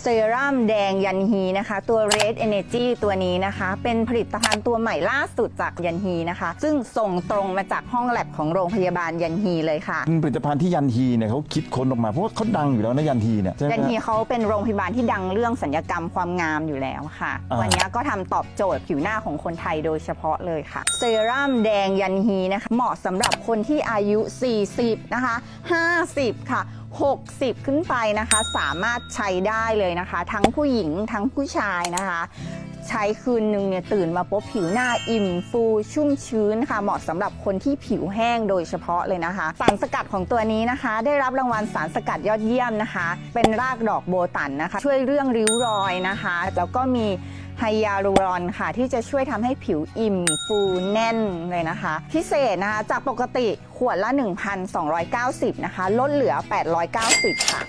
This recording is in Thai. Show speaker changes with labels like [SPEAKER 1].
[SPEAKER 1] เซรั่มแดงยันฮีนะคะ ตัว Red Energy ตัวนี้นะคะ เป็นผลิตภัณฑ์ตัวใหม่ล่าสุดจากยันฮีนะคะ ซึ่งส่งตรงมาจากห้องแลบของโรงพยาบาลยันฮีเลยค่ะ
[SPEAKER 2] ผลิตภัณฑ์ที่ยันทีเนี่ยเขาคิดค้นออกมาเพราะว่าเขาดังอยู่แล้วนะยันทีเนี่ยใช่ไหม
[SPEAKER 1] ยันฮีเขาเป็นโรงพยาบาลที่ดังเรื่องสัญญกรรมความงามอยู่แล้วค่ะ
[SPEAKER 2] อ่า
[SPEAKER 1] วันนี้ก็ทำตอบโจทย์ผิวหน้าของคนไทยโดยเฉพาะเลยค่ะ เซรั่มแดงยันฮีนะคะ เหมาะสำหรับคนที่อายุ 40 นะคะ 50 ค่ะ 60 ขึ้นไปนะคะ สามารถใช้ได้เลยนะคะ ทั้งผู้หญิงทั้งผู้ชายนะคะ ใช้คืนหนึ่งเนี่ยตื่นมาปุ๊บผิวหน้าอิ่มฟูชุ่มชื้นค่ะ เหมาะสำหรับคนที่ผิวแห้งโดยเฉพาะเลยนะคะ สารสกัดของตัวนี้นะคะ ได้รับรางวัลสารสกัดยอดเยี่ยมนะคะ เป็นรากดอกโบตันนะคะ ช่วยเรื่องริ้วรอยนะคะ แล้วก็มี ไฮยาลูรอนค่ะ ที่จะช่วยทำให้ผิวอิ่มฟูแน่นเลยนะคะ พิเศษนะคะจากปกติขวดละ 1,290 นะคะ ลดเหลือ 890 ค่ะ